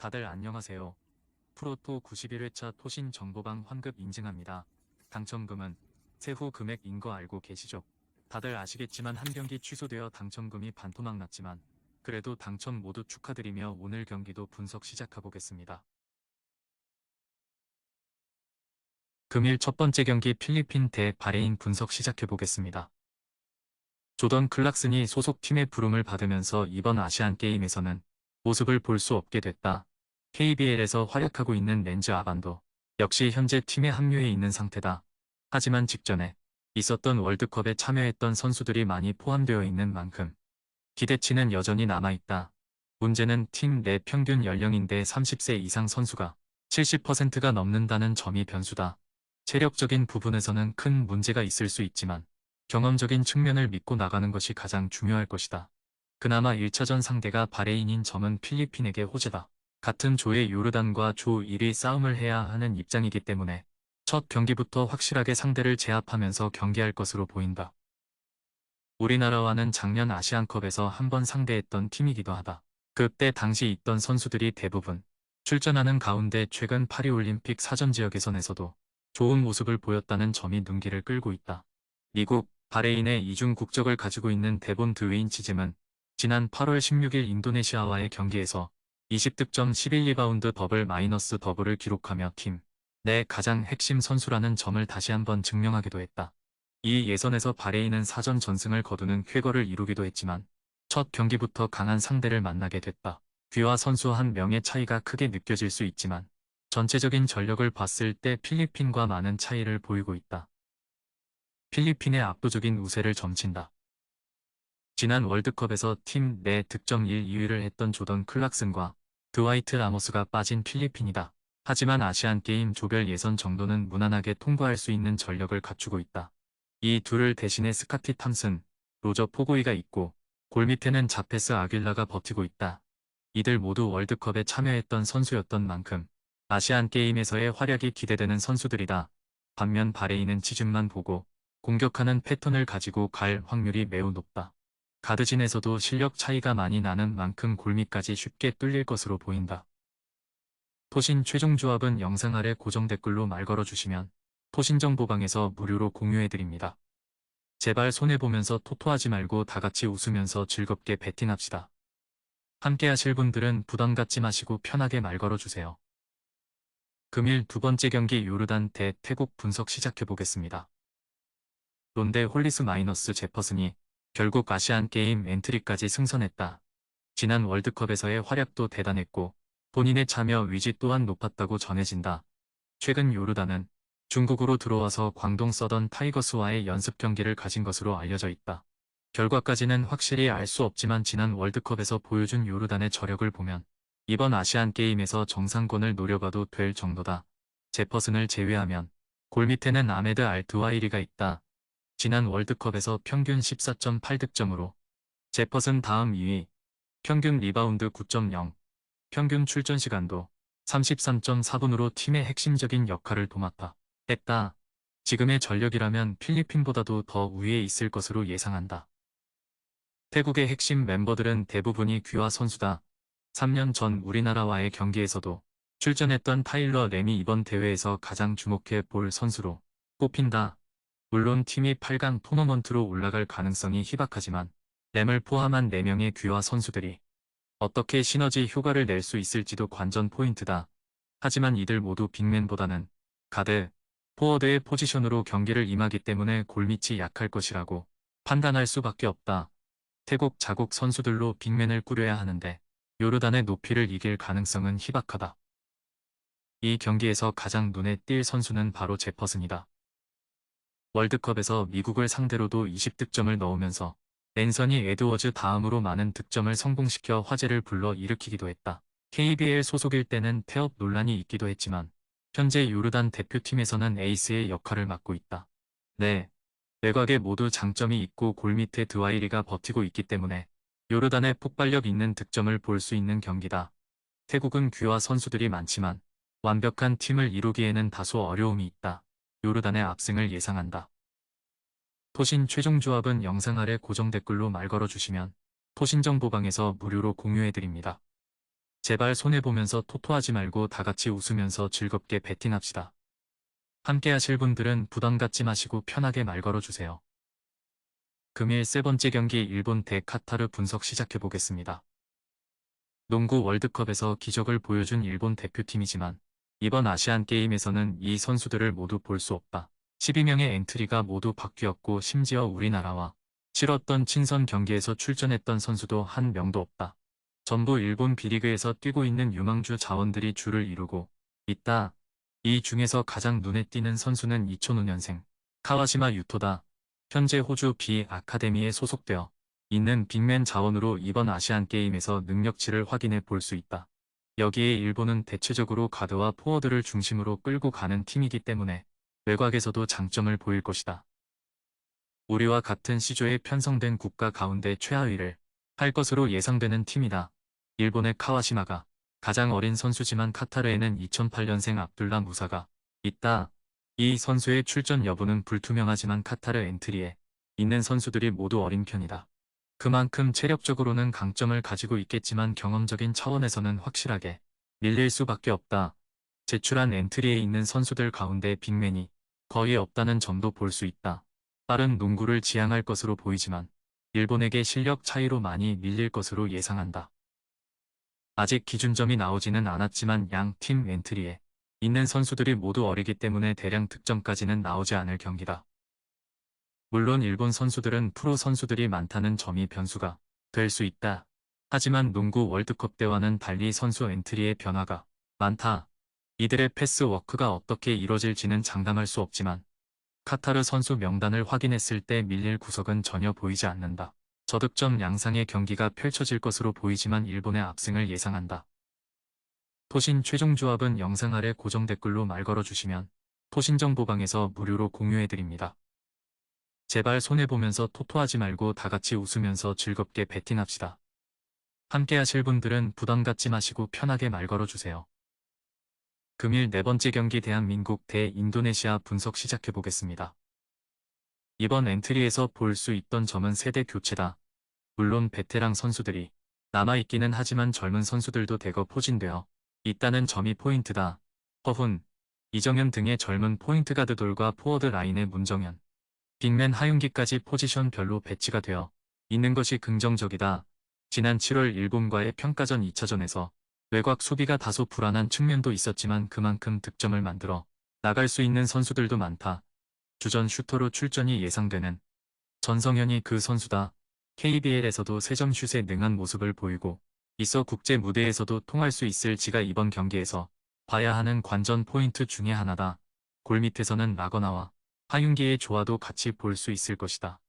다들 안녕하세요. 프로토 91회차 토신 정보방 환급 인증합니다. 당첨금은 세후 금액인 거 알고 계시죠? 다들 아시겠지만 한 경기 취소되어 당첨금이 반토막 났지만 그래도 당첨 모두 축하드리며 오늘 경기도 분석 시작해보겠습니다. 금일 첫 번째 경기 필리핀 대 바레인 분석 시작해보겠습니다. 조던 클락슨이 소속 팀의 부름을 받으면서 이번 아시안 게임에서는 모습을 볼 수 없게 됐다. KBL에서 활약하고 있는 렌즈 아반도 역시 현재 팀에 합류해 있는 상태다. 하지만 직전에 있었던 월드컵에 참여했던 선수들이 많이 포함되어 있는 만큼 기대치는 여전히 남아있다. 문제는 팀 내 평균 연령인데 30세 이상 선수가 70%가 넘는다는 점이 변수다. 체력적인 부분에서는 큰 문제가 있을 수 있지만 경험적인 측면을 믿고 나가는 것이 가장 중요할 것이다. 그나마 1차전 상대가 바레인인 점은 필리핀에게 호재다. 같은 조의 요르단과 조 1위 싸움을 해야 하는 입장이기 때문에 첫 경기부터 확실하게 상대를 제압하면서 경기할 것으로 보인다. 우리나라와는 작년 아시안컵에서 한 번 상대했던 팀이기도 하다. 그때 당시 있던 선수들이 대부분 출전하는 가운데 최근 파리올림픽 사전 지역 예선에서도 좋은 모습을 보였다는 점이 눈길을 끌고 있다. 미국, 바레인의 이중 국적을 가지고 있는 데본 드웨인 치즘은 지난 8월 16일 인도네시아와의 경기에서 20득점 11리바운드 더블 마이너스 더블을 기록하며 팀 내 가장 핵심 선수라는 점을 다시 한번 증명하기도 했다. 이 예선에서 바레인은 사전 전승을 거두는 쾌거를 이루기도 했지만 첫 경기부터 강한 상대를 만나게 됐다. 귀와 선수 한 명의 차이가 크게 느껴질 수 있지만 전체적인 전력을 봤을 때 필리핀과 많은 차이를 보이고 있다. 필리핀의 압도적인 우세를 점친다. 지난 월드컵에서 팀 내 득점 1, 2위를 했던 조던 클락슨과 드와이트 라모스가 빠진 필리핀이다. 하지만 아시안게임 조별 예선 정도는 무난하게 통과할 수 있는 전력을 갖추고 있다. 이 둘을 대신해 스카티 탐슨, 로저 포고이가 있고 골 밑에는 자페스 아길라가 버티고 있다. 이들 모두 월드컵에 참여했던 선수였던 만큼 아시안게임에서의 활약이 기대되는 선수들이다. 반면 바레인은 치즘만 보고 공격하는 패턴을 가지고 갈 확률이 매우 높다. 가드진에서도 실력 차이가 많이 나는 만큼 골밑까지 쉽게 뚫릴 것으로 보인다. 토신 최종 조합은 영상 아래 고정 댓글로 말 걸어주시면 토신정보방에서 무료로 공유해드립니다. 제발 손해보면서 토토하지 말고 다같이 웃으면서 즐겁게 배팅합시다. 함께 하실 분들은 부담 갖지 마시고 편하게 말 걸어주세요. 금일 두 번째 경기 요르단 대 태국 분석 시작해보겠습니다. 론데 홀리스 마이너스 제퍼슨이 결국 아시안 게임 엔트리까지 승선했다. 지난 월드컵에서의 활약도 대단했고 본인의 참여 위지 또한 높았다고 전해진다. 최근 요르단은 중국으로 들어와서 광동 서던 타이거스와의 연습 경기를 가진 것으로 알려져 있다. 결과까지는 확실히 알 수 없지만 지난 월드컵에서 보여준 요르단의 저력을 보면 이번 아시안 게임에서 정상권을 노려봐도 될 정도다. 제퍼슨을 제외하면 골 밑에는 아메드 알트와이리가 있다. 지난 월드컵에서 평균 14.8득점으로 제퍼슨 다음 2위, 평균 리바운드 9.0, 평균 출전 시간도 33.4분으로 팀의 핵심적인 역할을 도맡아 했다. 지금의 전력이라면 필리핀보다도 더 우위에 있을 것으로 예상한다. 태국의 핵심 멤버들은 대부분이 귀화 선수다. 3년 전 우리나라와의 경기에서도 출전했던 타일러 램이 이번 대회에서 가장 주목해 볼 선수로 꼽힌다. 물론 팀이 8강 토너먼트로 올라갈 가능성이 희박하지만 램을 포함한 4명의 귀화 선수들이 어떻게 시너지 효과를 낼 수 있을지도 관전 포인트다. 하지만 이들 모두 빅맨보다는 가드, 포워드의 포지션으로 경기를 임하기 때문에 골밑이 약할 것이라고 판단할 수밖에 없다. 태국 자국 선수들로 빅맨을 꾸려야 하는데 요르단의 높이를 이길 가능성은 희박하다. 이 경기에서 가장 눈에 띌 선수는 바로 제퍼슨이다. 월드컵에서 미국을 상대로도 20득점을 넣으면서 랜선이 에드워즈 다음으로 많은 득점을 성공시켜 화제를 불러 일으키기도 했다. KBL 소속일 때는 태업 논란이 있기도 했지만 현재 요르단 대표팀에서는 에이스의 역할을 맡고 있다. 네. 외곽에 모두 장점이 있고 골 밑에 드와이리가 버티고 있기 때문에 요르단의 폭발력 있는 득점을 볼 수 있는 경기다. 태국은 귀화 선수들이 많지만 완벽한 팀을 이루기에는 다소 어려움이 있다. 요르단의 압승을 예상한다. 토신 최종 조합은 영상 아래 고정 댓글로 말 걸어주시면 토신 정보방에서 무료로 공유해드립니다. 제발 손해보면서 토토하지 말고 다 같이 웃으면서 즐겁게 배팅합시다. 함께 하실 분들은 부담 갖지 마시고 편하게 말 걸어주세요. 금일 세 번째 경기 일본 대 카타르 분석 시작해 보겠습니다. 농구 월드컵에서 기적을 보여준 일본 대표팀이지만 이번 아시안 게임에서는 이 선수들을 모두 볼 수 없다. 12명의 엔트리가 모두 바뀌었고 심지어 우리나라와 치렀던 친선 경기에서 출전했던 선수도 한 명도 없다. 전부 일본 B리그에서 뛰고 있는 유망주 자원들이 줄을 이루고 있다. 이 중에서 가장 눈에 띄는 선수는 2005년생 카와시마 유토다. 현재 호주 B 아카데미에 소속되어 있는 빅맨 자원으로 이번 아시안 게임에서 능력치를 확인해 볼 수 있다. 여기에 일본은 대체적으로 가드와 포워드를 중심으로 끌고 가는 팀이기 때문에 외곽에서도 장점을 보일 것이다. 우리와 같은 시조에 편성된 국가 가운데 최하위를 할 것으로 예상되는 팀이다. 일본의 카와시마가 가장 어린 선수지만 카타르에는 2008년생 압둘라 무사가 있다. 이 선수의 출전 여부는 불투명하지만 카타르 엔트리에 있는 선수들이 모두 어린 편이다. 그만큼 체력적으로는 강점을 가지고 있겠지만 경험적인 차원에서는 확실하게 밀릴 수밖에 없다. 제출한 엔트리에 있는 선수들 가운데 빅맨이 거의 없다는 점도 볼 수 있다. 빠른 농구를 지향할 것으로 보이지만 일본에게 실력 차이로 많이 밀릴 것으로 예상한다. 아직 기준점이 나오지는 않았지만 양 팀 엔트리에 있는 선수들이 모두 어리기 때문에 대량 득점까지는 나오지 않을 경기다. 물론 일본 선수들은 프로 선수들이 많다는 점이 변수가 될 수 있다. 하지만 농구 월드컵 때와는 달리 선수 엔트리의 변화가 많다. 이들의 패스 워크가 어떻게 이뤄질지는 장담할 수 없지만 카타르 선수 명단을 확인했을 때 밀릴 구석은 전혀 보이지 않는다. 저득점 양상의 경기가 펼쳐질 것으로 보이지만 일본의 압승을 예상한다. 토신 최종 조합은 영상 아래 고정 댓글로 말 걸어주시면 토신 정보방에서 무료로 공유해드립니다. 제발 손해보면서 토토하지 말고 다같이 웃으면서 즐겁게 배팅합시다. 함께 하실 분들은 부담 갖지 마시고 편하게 말 걸어주세요. 금일 네 번째 경기 대한민국 대 인도네시아 분석 시작해 보겠습니다. 이번 엔트리에서 볼 수 있던 점은 세대 교체다. 물론 베테랑 선수들이 남아있기는 하지만 젊은 선수들도 대거 포진되어 있다는 점이 포인트다. 허훈, 이정현 등의 젊은 포인트 가드돌과 포워드 라인의 문정현, 빅맨 하윤기까지 포지션별로 배치가 되어 있는 것이 긍정적이다. 지난 7월 일본과의 평가전 2차전에서 외곽 수비가 다소 불안한 측면도 있었지만 그만큼 득점을 만들어 나갈 수 있는 선수들도 많다. 주전 슈터로 출전이 예상되는 전성현이 그 선수다. KBL에서도 세점 슛에 능한 모습을 보이고 있어 국제 무대에서도 통할 수 있을지가 이번 경기에서 봐야 하는 관전 포인트 중의 하나다. 골 밑에서는 라거나와 하윤기의 조화도 같이 볼 수 있을 것이다.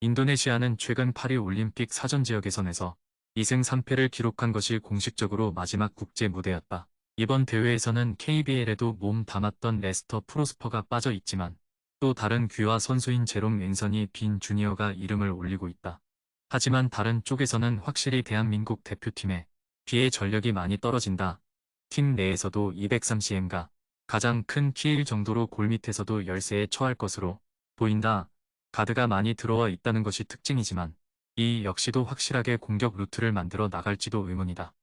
인도네시아는 최근 파리 올림픽 사전 지역 예선에서 2승 3패를 기록한 것이 공식적으로 마지막 국제 무대였다. 이번 대회에서는 KBL에도 몸 담았던 레스터 프로스퍼가 빠져 있지만 또 다른 귀화 선수인 제롬 앤선이 빈 주니어가 이름을 올리고 있다. 하지만 다른 쪽에서는 확실히 대한민국 대표팀에 비해 전력이 많이 떨어진다. 팀 내에서도 230M가 가장 큰 키일 정도로 골 밑에서도 열세에 처할 것으로 보인다. 가드가 많이 들어와 있다는 것이 특징이지만 이 역시도 확실하게 공격 루트를 만들어 나갈지도 의문이다.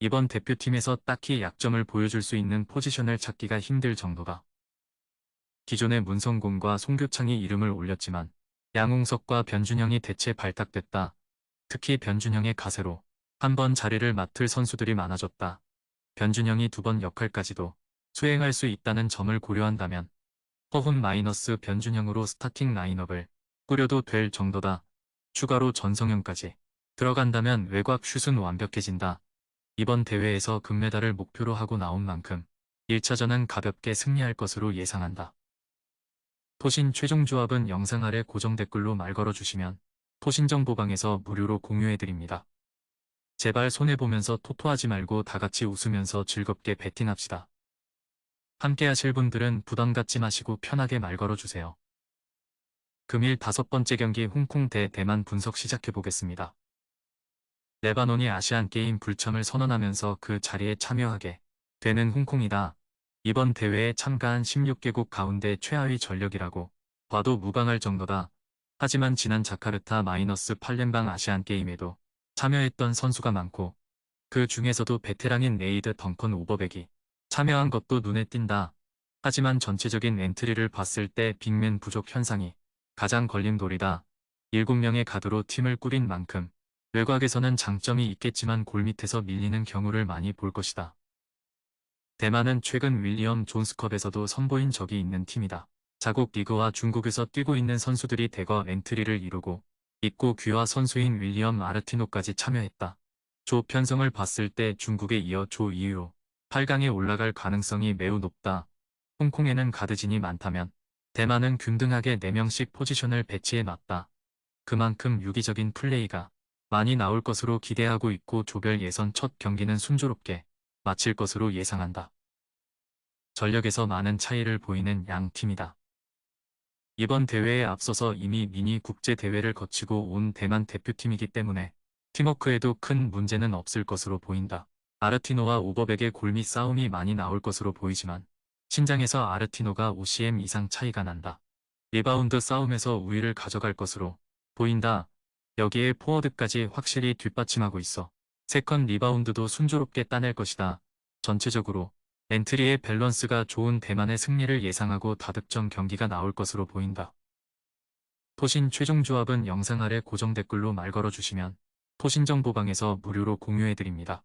이번 대표팀에서 딱히 약점을 보여줄 수 있는 포지션을 찾기가 힘들 정도다. 기존의 문성곤과 송교창이 이름을 올렸지만 양홍석과 변준영이 대체 발탁됐다. 특히 변준영의 가세로 한 번 자리를 맡을 선수들이 많아졌다. 변준영이 두 번 역할까지도 수행할 수 있다는 점을 고려한다면 허훈 마이너스 변준영으로 스타팅 라인업을 꾸려도 될 정도다. 추가로 전성현까지 들어간다면 외곽 슛은 완벽해진다. 이번 대회에서 금메달을 목표로 하고 나온 만큼 1차전은 가볍게 승리할 것으로 예상한다. 토신 최종 조합은 영상 아래 고정 댓글로 말 걸어주시면 토신정보방에서 무료로 공유해드립니다. 제발 손해보면서 토토하지 말고 다같이 웃으면서 즐겁게 배팅합시다. 함께 하실 분들은 부담 갖지 마시고 편하게 말 걸어주세요. 금일 다섯 번째 경기 홍콩 대 대만 분석 시작해 보겠습니다. 레바논이 아시안게임 불참을 선언하면서 그 자리에 참여하게 되는 홍콩이다. 이번 대회에 참가한 16개국 가운데 최하위 전력이라고 봐도 무방할 정도다. 하지만 지난 자카르타 마이너스 8년방 아시안게임에도 참여했던 선수가 많고 그 중에서도 베테랑인 레이드 덩컨 오버백이 참여한 것도 눈에 띈다. 하지만 전체적인 엔트리를 봤을 때 빅맨 부족 현상이 가장 걸림돌이다. 7명의 가드로 팀을 꾸린 만큼 외곽에서는 장점이 있겠지만 골밑에서 밀리는 경우를 많이 볼 것이다. 대만은 최근 윌리엄 존스컵에서도 선보인 적이 있는 팀이다. 자국 리그와 중국에서 뛰고 있는 선수들이 대거 엔트리를 이루고 있고 귀화 선수인 윌리엄 아르티노까지 참여했다. 조 편성을 봤을 때 중국에 이어 조 2위로 8강에 올라갈 가능성이 매우 높다. 홍콩에는 가드진이 많다면 대만은 균등하게 4명씩 포지션을 배치해 놨다. 그만큼 유기적인 플레이가 많이 나올 것으로 기대하고 있고 조별 예선 첫 경기는 순조롭게 마칠 것으로 예상한다. 전력에서 많은 차이를 보이는 양 팀이다. 이번 대회에 앞서서 이미 미니 국제 대회를 거치고 온 대만 대표팀이기 때문에 팀워크에도 큰 문제는 없을 것으로 보인다. 아르티노와 오버백의 골밑 싸움이 많이 나올 것으로 보이지만 신장에서 아르티노가 5cm 이상 차이가 난다. 리바운드 싸움에서 우위를 가져갈 것으로 보인다. 여기에 포워드까지 확실히 뒷받침하고 있어. 세컨 리바운드도 순조롭게 따낼 것이다. 전체적으로 엔트리의 밸런스가 좋은 대만의 승리를 예상하고 다득점 경기가 나올 것으로 보인다. 토신 최종 조합은 영상 아래 고정 댓글로 말 걸어주시면 토신 정보방에서 무료로 공유해드립니다.